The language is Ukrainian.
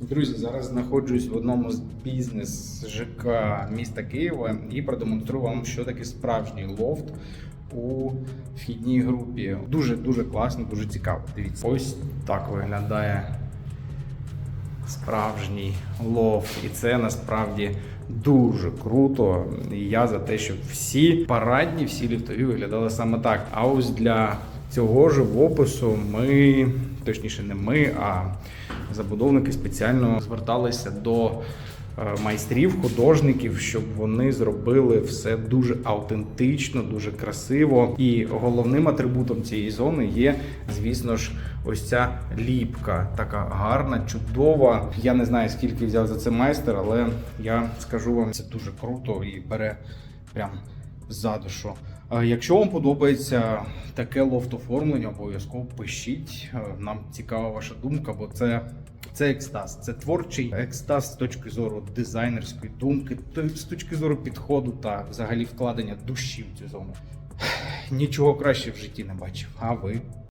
Друзі, зараз знаходжусь в одному з бізнес ЖК міста Києва і продемонструю вам, що таке справжній лофт у вхідній групі. Дуже дуже класно, дуже цікаво. Дивіться, ось так виглядає справжній лофт, і це насправді дуже круто. І я за те, щоб всі парадні, всі ліфтові виглядали саме так. А ось для цього ж опису ми, точніше, не ми, а забудовники спеціально зверталися до е, майстрів, художників, щоб вони зробили все дуже автентично, дуже красиво. І головним атрибутом цієї зони є, звісно ж, ось ця ліпка, така гарна, чудова. Я не знаю, скільки взяв за це майстер, але я скажу вам, це дуже круто і бере прям за душу. Якщо вам подобається таке лофт-оформлення, обов'язково пишіть. Е, Нам цікава ваша думка, бо це, це екстаз. Це творчий екстаз з точки зору дизайнерської думки, з точки зору підходу та взагалі вкладення душі в цю зону. Нічого краще в житті не бачив. А ви?